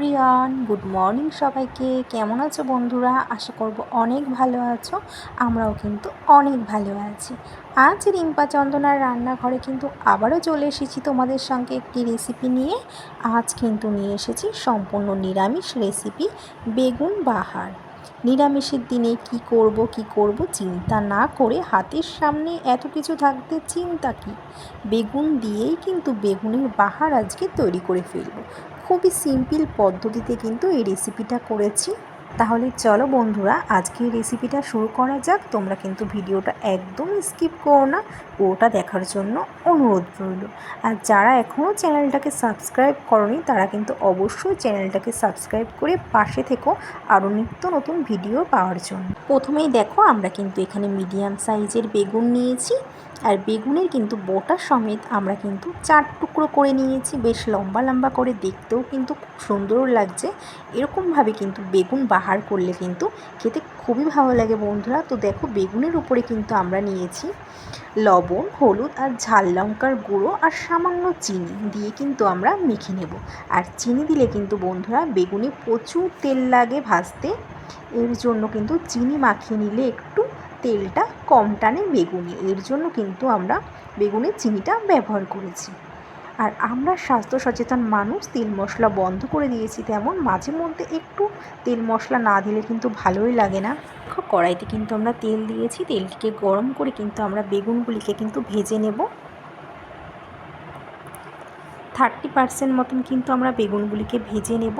Everyone, good morning সবাইকে। কেমন আছো বন্ধুরা? আশা করব অনেক ভালো আছো। আমরাও কিন্তু অনেক ভালো আছি। আজ রিম্পা চন্দনার রান্নাঘরে কিন্তু আবারও চলে এসেছি তোমাদের সঙ্গে একটি রেসিপি নিয়ে। আজ কিন্তু নিয়ে এসেছি সম্পূর্ণ নিরামিষ রেসিপি বেগুন বাহার। নিরামিষের দিনে কি করব কি করব চিন্তা না করে হাতের সামনে এত কিছু থাকতে চিন্তা কি? বেগুন দিয়েই কিন্তু বেগুনের বাহার আজকে তৈরি করে ফেলব। খুবই সিম্পল পদ্ধতিতে কিন্তু এই রেসিপিটা করেছি। তাহলে চলো বন্ধুরা আজকে রেসিপিটা শুরু করা যাক। তোমরা কিন্তু ভিডিওটা একদম স্কিপ করো না। ওটা দেখার জন্য অনুরোধ রইল। আর যারা এখনও চ্যানেলটাকে সাবস্ক্রাইব করনি, তারা কিন্তু অবশ্যই চ্যানেলটাকে সাবস্ক্রাইব করে পাশে থেকো আরও নিত্য নতুন ভিডিও পাওয়ার জন্য। প্রথমেই দেখো, আমরা কিন্তু এখানে মিডিয়াম সাইজের বেগুন নিয়েছি। আর বেগুনের কিন্তু বোটা সমেত আমরা কিন্তু চার টুকরো করে নিয়েছি। বেশ লম্বা লম্বা করে দেখতেও কিন্তু খুব সুন্দর লাগছে। এরকমভাবে কিন্তু বেগুন বাহার করলে কিন্তু খেতে খুবই ভালো লাগে বন্ধুরা। তো দেখো বেগুনের উপরে কিন্তু আমরা নিয়েছি লবণ, হলুদ আর ঝাল লঙ্কার গুঁড়ো আর সামান্য চিনি দিয়ে কিন্তু আমরা মেখে নেব। আর চিনি দিলে কিন্তু বন্ধুরা বেগুনে প্রচুর তেল লাগে ভাজতে। এর জন্য কিন্তু চিনি মাখিয়ে নিলে একটু তেলটা কম টানে বেগুনে। এর জন্য কিন্তু আমরা বেগুনে চিনিটা ব্যবহার করেছি। আর আমরা স্বাস্থ্য সচেতন মানুষ, তেল মশলা বন্ধ করে দিয়েছি তেমন মাঝে মধ্যে একটু তেল মশলা না দিলে কিন্তু ভালোই লাগে না। কড়াইতে কিন্তু আমরা তেল দিয়েছি, তেলটিকে গরম করে কিন্তু আমরা বেগুনগুলিকে কিন্তু ভেজে নেব। থার্টি পার্সেন্ট মতন কিন্তু আমরা বেগুনগুলিকে ভেজে নেব।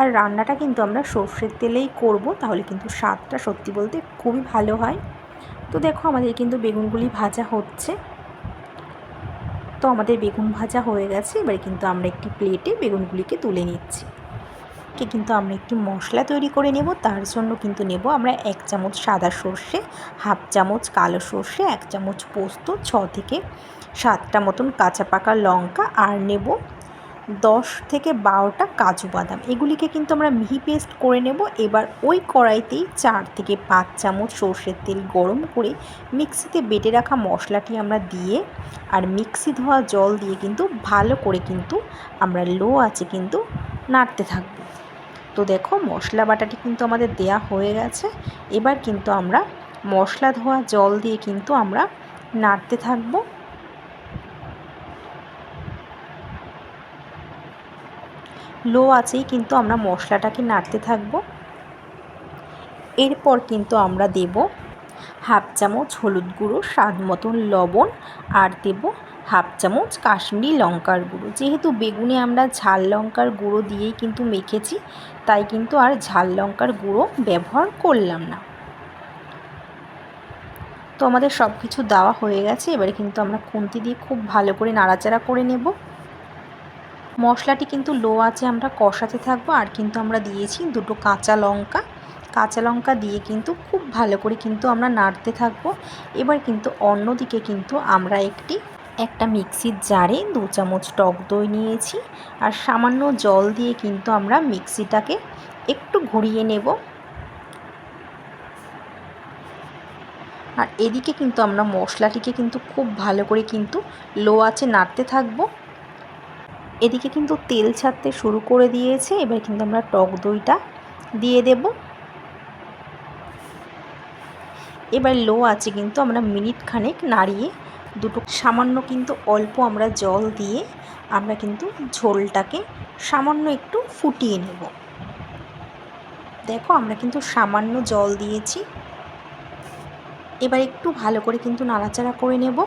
আর রান্নাটা কিন্তু আমরা সর্ষের তেলেই করব, তাহলে কিন্তু স্বাদটা সত্যি বলতে খুবই ভালো হয়। তো দেখো, আমাদের কিন্তু বেগুনগুলি ভাজা হচ্ছে। তো আমাদের বেগুন ভাজা হয়ে গেছে। এবারে কিন্তু আমরা একটি প্লেটে বেগুনগুলিকে তুলে নিচ্ছি। কে কিন্তু আমরা একটি মশলা তৈরি করে নেব, তার জন্য কিন্তু নেব আমরা এক চামচ সাদা সর্ষে, হাফ চামচ কালো সর্ষে, এক চামচ পোস্ত, ছ থেকে সাতটা মতন কাঁচা পাকা লঙ্কা, আর নেব দশ থেকে বারোটা কাজু বাদাম। এগুলিকে কিন্তু আমরা মিহি পেস্ট করে নেব। এবার ওই কড়াইতেই চার থেকে পাঁচ চামচ সর্ষের তেল গরম করে মিক্সিতে বেটে রাখা মশলাটি আমরা দিয়ে আর মিক্সি ধোয়া জল দিয়ে কিন্তু ভালো করে কিন্তু আমরা লো আছে কিন্তু নাড়তে থাকব। তো দেখো মশলা বাটাটি কিন্তু আমাদের দেয়া হয়ে গেছে। এবার কিন্তু আমরা মশলা ধোয়া জল দিয়ে কিন্তু আমরা নাড়তে থাকব। লো আছেই, কিন্তু আমরা মশলাটাকে নাড়তে থাকব। এরপর কিন্তু আমরা দেব হাফ চামচ হলুদ গুঁড়ো, স্বাদ মতন লবণ, আর দেব হাফ চামচ কাশ্মীরি লঙ্কার গুঁড়ো। যেহেতু বেগুনে আমরা ঝাল লঙ্কার গুঁড়ো দিয়েই কিন্তু মেখেছি, তাই কিন্তু আর ঝাল লঙ্কার গুঁড়ো ব্যবহার করলাম না। তো আমাদের সব কিছু দেওয়া হয়ে গেছে, এবারে কিন্তু আমরা খুন্তি দিয়ে খুব ভালো করে নাড়াচাড়া করে নেব। মশলাটি কিন্তু লো আছে আমরা কষাতে থাকব, আর কিন্তু আমরা দিয়েছি দুটো কাঁচা লঙ্কা। কাঁচা লঙ্কা দিয়ে কিন্তু খুব ভালো করে কিন্তু আমরা নাড়তে থাকব। এবার কিন্তু অন্যদিকে কিন্তু আমরা একটি, একটা মিক্সির জারে দু চামচ টক দই নিয়েছি, আর সামান্য জল দিয়ে কিন্তু আমরা মিক্সিটাকে একটু ঘুরিয়ে নেব। আর এদিকে কিন্তু আমরা মশলাটিকে কিন্তু খুব ভালো করে কিন্তু লো আছে নাড়তে থাকব। এদিকে কিন্তু তেল ছাড়তে শুরু করে দিয়েছে। এবার কিন্তু আমরা টক দইটা দিয়ে দেব। এবার লো আছে কিন্তু আমরা মিনিট খানেক নাড়িয়ে দুটো সামান্য কিন্তু অল্প আমরা জল দিয়ে আমরা কিন্তু ঝোলটাকে সামান্য একটু ফুটিয়ে নেব। দেখো আমরা কিন্তু সামান্য জল দিয়েছি। এবার একটু ভালো করে কিন্তু নাড়াচাড়া করে নেব।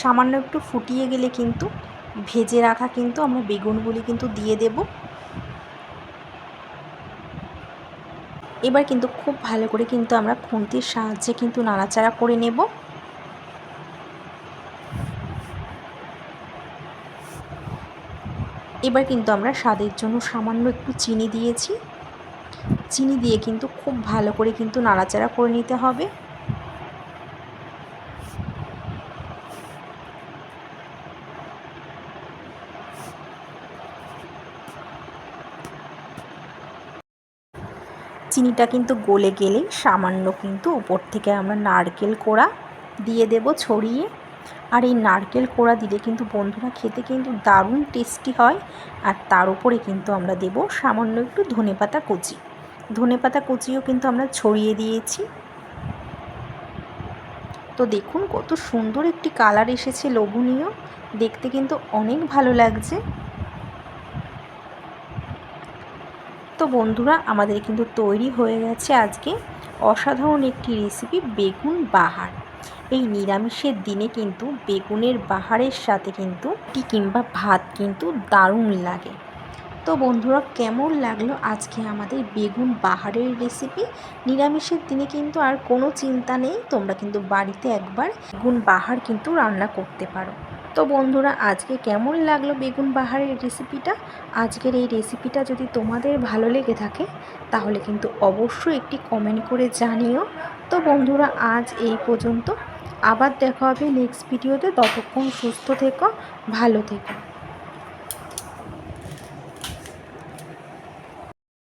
সামান্য একটু ফুটিয়ে গেলে কিন্তু, ভেজে রাখা কিন্তু আমরা বেগুনগুলি কিন্তু দিয়ে দেব। এবার কিন্তু খুব ভালো করে কিন্তু আমরা খুন্তির সাহায্যে কিন্তু নাড়াচাড়া করে নেব। এবার কিন্তু আমরা স্বাদের জন্য সামান্য একটু চিনি দিয়েছি। চিনি দিয়ে কিন্তু খুব ভালো করে কিন্তু নাড়াচাড়া করে নিতে হবে। চিনিটা কিন্তু গলে গেলেই সামান্য কিন্তু উপর থেকে আমরা নারকেল কোড়া দিয়ে দেব ছড়িয়ে। আর এই নারকেল কোড়া দিলে কিন্তু বন্ধুরা খেতে কিন্তু দারুণ টেস্টি হয়। আর তার উপরে কিন্তু আমরা দেব সামান্য একটু ধনেপাতা কুচি। ধনেপাতা কুচিও কিন্তু আমরা ছড়িয়ে দিয়েছি। তো দেখুন কত সুন্দর একটি কালার এসেছে, লোভনীয়। দেখতে কিন্তু অনেক ভালো লাগছে। তো বন্ধুরা, আমাদের কিন্তু তৈরি হয়ে গেছে আজকে অসাধারণ একটি রেসিপি বেগুন বাহার। এই নিরামিষের দিনে কিন্তু বেগুনের বাহারের সাথে কিন্তু টি কিংবা ভাত কিন্তু দারুণ লাগে। তো বন্ধুরা, কেমন লাগল আজকে আমাদের বেগুন বাহারের রেসিপি নিরামিষের দিনে কিন্তু আর কোনো চিন্তা নেই, তোমরা কিন্তু বাড়িতে একবার বেগুন বাহার কিন্তু রান্না করতে পারো। তো বন্ধুরা, আজকে কেমন লাগল বেগুন বাহারের রেসিপিটা আজকের এই রেসিপিটা যদি তোমাদের ভালো লেগে থাকে, তাহলে কিন্তু অবশ্যই একটি কমেন্ট করে জানিও। তো বন্ধুরা, আজ এই পর্যন্ত। আবার দেখা হবে নেক্সট ভিডিওতে ততক্ষণ সুস্থ থেকো, ভালো থেকো।